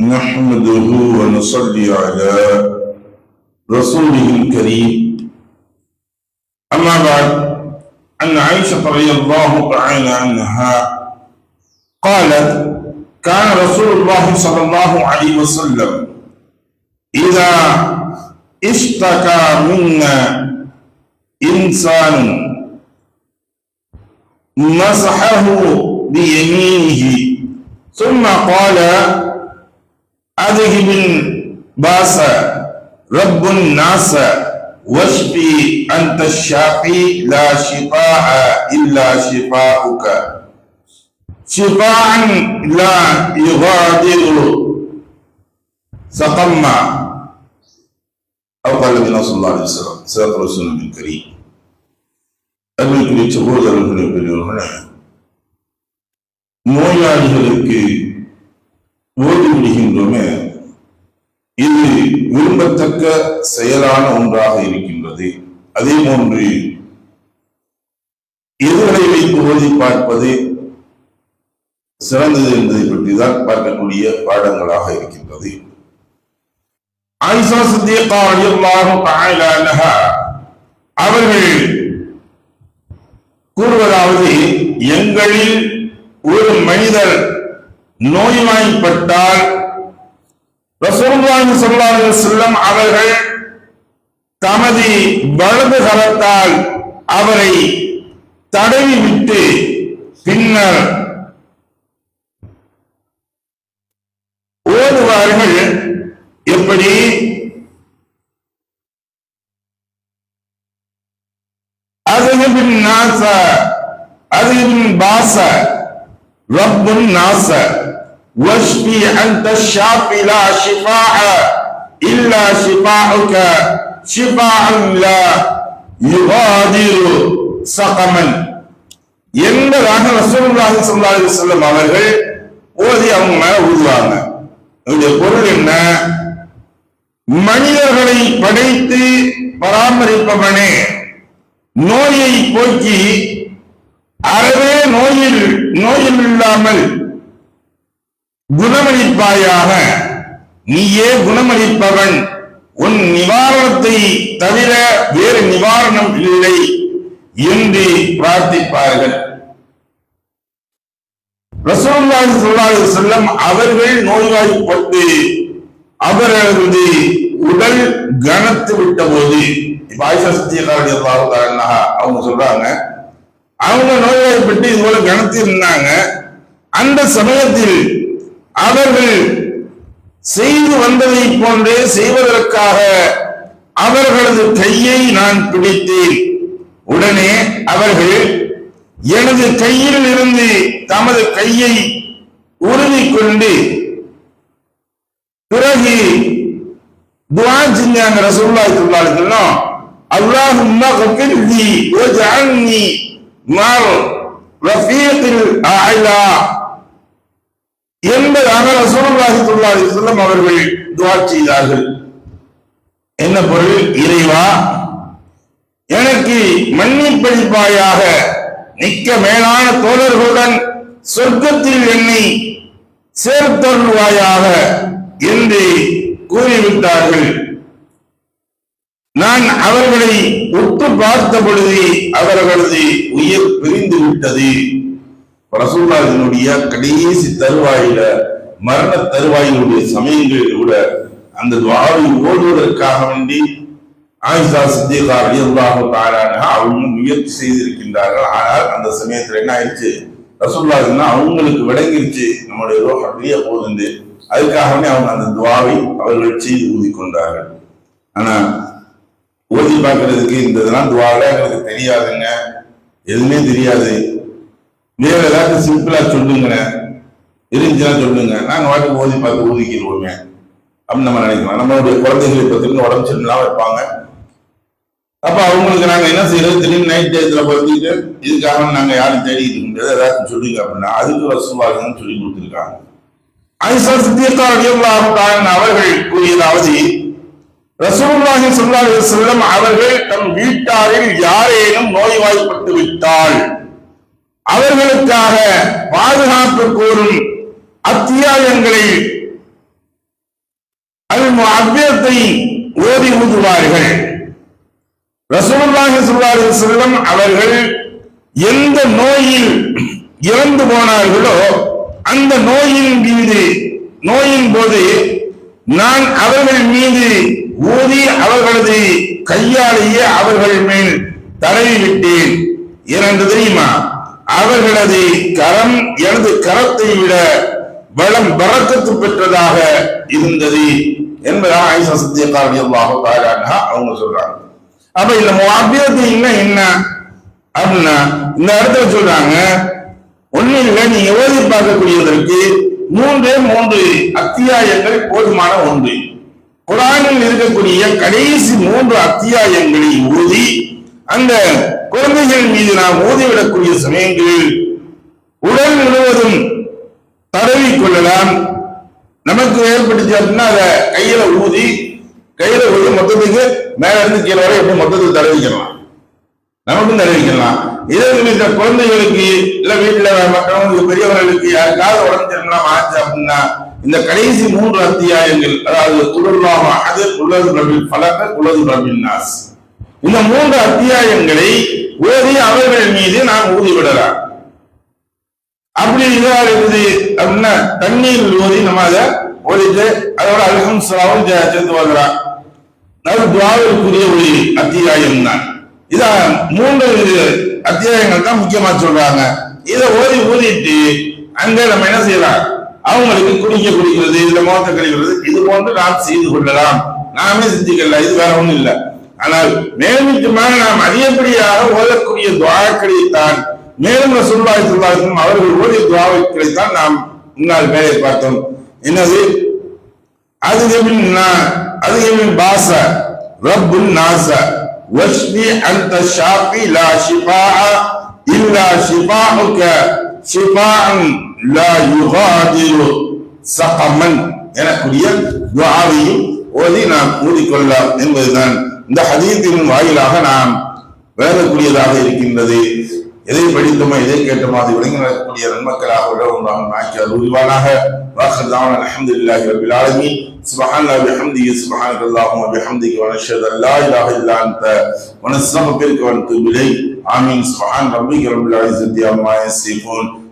نحمده ونصلي على رسوله الكريم. أما بعد أن عائشة رضي الله تعالى عنها قالت كان رسول الله صلى الله عليه وسلم إذا اشتكى منا إنسان مسحه بيمينه ثم قال أذهب باس رب الناس واشفي أنت الشافي لا شفاء إلا شفاؤك شفاء لا يغادر سقما أو قال النبي صلى الله عليه وسلم صدق رسول الكريم அன்பிற்குரிய சகோதரர்களே பெரியவர்களே நோயாளிகளுக்கு ஓதி விடுகின்றோமே இது விரும்பத்தக்க செயலான ஒன்றாக இருக்கின்றது. அதே போன்று எதிர்களை வைத்து ஓதி பார்ப்பது சிறந்தது என்பதை பற்றி தான் பார்க்கக்கூடிய பாடங்களாக இருக்கின்றது. ஆயிஷா சித்தியக்கா ரலியல்லாஹு அவர்கள் கூறுவதாவது எங்களில் ஒரு மனிதர் நோய்வாய்ப்பட்டால் ரசூல்லாஹி சொல்லாஹு செல்லம் அவர்கள் தமது வலது கரத்தால் அவரை தடவி விட்டு பின்னர் ஓதுவார்கள் எப்படி? அதுபின் நாச அதுபின் பாச رب الناس واشفي أنت الشافي لا شفاء إلا شفاءك شفاء لا يغادر سقما என்பதாக ரசூலுல்லாஹி ஸல்லல்லாஹு அலைஹி வஸல்லம் அவர்கள் ஓதி அவங்க மேல ஊதுவாங்க இதனுடைய பொருள் என்ன மனிதர்களை படைத்து பராமரிப்பவனே நோயை போக்கி அறவே நோயில் நோயில் இல்லாமல் குணமளிப்பாயாக நீயே குணமளிப்பவன். உன் நிவாரணத்தை தவிர வேறு நிவாரணம் இல்லை என்று பிரார்த்திப்பார்கள். ரசூலுல்லாஹி ஸல்லல்லாஹு அலைஹி அவர்கள் நோய்வாய்ப்பட்டு அவரது உடல் கனத்து விட்ட போது இப்ப ஆயிஷா சத்தியக்காரடி அவங்க சொல்றாங்க அவங்க நோய்வாய்ப்பட்டு இது போல கனத்து இருந்தாங்க. அந்த சமயத்தில் அவர்கள் செய்து வந்ததை போன்றே செய்வதற்காக அவர்களது கையை நான் பிடித்தேன். உடனே அவர்கள் எனது கையில் இருந்து தமது கையை உறுதி கொண்டு பிறகு துவா செஞ்சாங்க ரசூலுல்லாஹி ஸல்லல்லாஹு அல்லாஹ் வஸல்லம். அல்லாஹும்ம ஓ வஜஅல்னி மர் என்பதாக ரசூலுல்லாஹி ஸல்லல்லாஹு அலைஹி அவர்கள் துவா செய்தார்கள். என்ன பொருள்? இறைவா. எனக்கு மன்னிப்பளிப்பாயாக நிக்க மேலான தோழர்களுடன் சொர்க்கத்தில் என்னை சேர்த்தருள்வாயாக என்று கூறிவிட்டார்கள். நான் அவர்களை உற்று பார்த்த பொழுது அவர்களது உயிர் பிரிந்து விட்டது. ரசூல்லாவினுடைய கடைசி தருவாயில மரண தருவாயினுடைய சமயங்களில் கூட அந்த துவாவை ஓடுவதற்காக வேண்டி ஆயிஷா சித்திகா ரலியல்லாஹு தாரானா அவங்க முயற்சி செய்திருக்கின்றார்கள். ஆனால் அந்த சமயத்துல என்ன ஆயிடுச்சு? ரசூலுல்லாஹ்னா அவங்களுக்கு விளங்கிருச்சு. நம்முடைய ரோகம் அப்படியே போகுது. அதுக்காகவே அவங்க அந்த துவாவை அவர்கள் செய்து ஊதிக்கொண்டார்கள். ஆனா ஓதி பார்க்கறதுக்கு இந்த இதெல்லாம் துவால எங்களுக்கு தெரியாதுங்க. எதுவுமே தெரியாது. வேற ஏதாவது சிம்பிளாக சொல்லுங்க இருந்துச்சுன்னா சொல்லுங்க. நாங்கள் வாட்டி ஓதி பார்த்து ஊதிக்கிடுவோமே. அப்படின்னு நம்ம நினைக்கலாம். நம்மளுடைய குழந்தைகளை பத்திரிக்கை உடம்பு சரியில்லாமல் வைப்பாங்க அப்போ அவங்களுக்கு நாங்கள் என்ன செய்யறது? திடீர்னு நைட் டேத்தில் பார்த்துட்டு இதுக்காக நாங்கள் யாரும் தேடிட்டு முடியாது ஏதாச்சும் சொல்லுங்க அப்படின்னா அதுக்கு ரசூலாகன்னு சொல்லி கொடுத்துருக்காங்க. ஐசா சித்தியக்கா அவர்கள் கூறியதாவது ரசூல்லாஹி சுல்லாஹி செல்லம் அவர்கள் தம் வீட்டாரில் யாரேனும் நோய்வாய்ப்பட்டு விட்டால் அவர்களுக்காக பாதுகாப்பு கூறும் அத்தியாயங்களை அவ்வியத்தை ஓதி ஊதுவார்கள். ரசூல்லாஹி சுல்லாஹி செல்லம் அவர்கள் எந்த நோயில் இறந்து போனார்களோ அந்த நோயின் மீது நோயின் போது நான் அவர்கள் மீது ஊதி அவர்களது கையாலேயே அவர்கள் மேல் தடவி விட்டேன் இரண்டு தெரியுமா? அவர்களது கரம் எனது கரத்தை விட பலம் பறக்கத்து பெற்றதாக இருந்தது என்பதாக ஐசா சத்தியக்காரன் அவங்க சொல்றாங்க. அப்ப இந்த அபியத்தின்னா என்ன? அப்படின்னா இந்த இடத்துல சொல்றாங்க ஒண்ணு இல்லை நீங்க ஓதி பார்க்கக்கூடியதற்கு மூன்றே மூன்று அத்தியாயங்கள் போதுமான ஒன்று. குரானில் இருக்கக்கூடிய கடைசி மூன்று அத்தியாயங்களை ஊதி அந்த குழந்தைகள் மீது நாம் ஊதிவிடக்கூடிய சமயங்களில் உடல் முழுவதும் தடவி கொள்ளலாம். நமக்கு ஏற்பட்டுச்சு அப்படின்னா அதை கையில ஊதி கையில ஊதி மொத்தத்துக்கு மேல இருந்து கீழே வரை எப்படி மொத்தத்துக்கு தடவிக்கலாம்? நமக்கும் தடவிக்கலாம். இதே இந்த குழந்தைகளுக்கு இல்ல வீட்டுல மற்றவங்களுக்கு பெரியவர்களுக்கு யாருக்காவது உடஞ்சிருக்கலாம் ஆச்சு அப்படின்னா இந்த கடைசி மூன்று அத்தியாயங்கள் அதாவது குலர்லாம அது குலது நபில் பலக குலது நபில் நாஸ். இந்த மூன்று அத்தியாயங்களை ஓதி அவர்கள் மீது நாம் ஊதிவிடலாம். அப்படி இதா இருக்குது அப்படின்னா தண்ணீர் ஓதி நம்ம அதை ஓதிட்டு அதோட அல்ஹம் சலாவும் சேர்த்து வருகிறான் அது துவாவிற்குரிய ஒரு அத்தியாயம் தான். இதான் மூன்று அத்தியாயங்கள் தான் முக்கியமா சொல்றாங்க. இதை ஓதி ஊதிட்டு அங்க நம்ம என்ன செய்யலாம்? அவங்களுக்கு குடிக்க குடிக்கிறது இதுல மோத்த கழிக்கிறது இது போன்று நாம் செய்து கொள்ளலாம். நாமே செஞ்சுக்கலாம் இது வேற ஒண்ணும் இல்லை. ஆனால் மேலுக்குமாக நாம் அதிகப்படியாக ஓதக்கூடிய துவாக்களைத்தான் மேலும் சுல்லாய் சுல்லாய்க்கும் அவர்கள் ஓடிய துவாக்களைத்தான் நாம் முன்னால் வேலை பார்த்தோம். என்னது? அதுகமின் அதுகமின் பாச ரப்புல் நாச வஷ்மி அந்த ஷாஃபி லா ஷிபா இல்லா ஷிஃபாஉக ஷிஃபாஅன் சகமன் எனக்கூடிய துஆவையும் ஓதி நாம் ஊதிக்கொள்ளலாம் என்பதுதான் இந்த ஹதீத்தின் வாயிலாக நாம் விளங்கக்கூடியதாக இருக்கின்றது எதை படித்தோமோ எதை கேட்டோமோ அதை விளங்கி நடக்கக்கூடிய நன்மக்களாக உள்ளவங்களாக ஆக்கி அது உருவானாக واخر دعوانا الحمد لله رب العالمين سبحان الله وبحمده سبحانك اللهم وبحمدك ونشهد ان لا اله الا انت ونستغفرك ونتوب اليك امين سبحان ربك رب العزه عما يصفون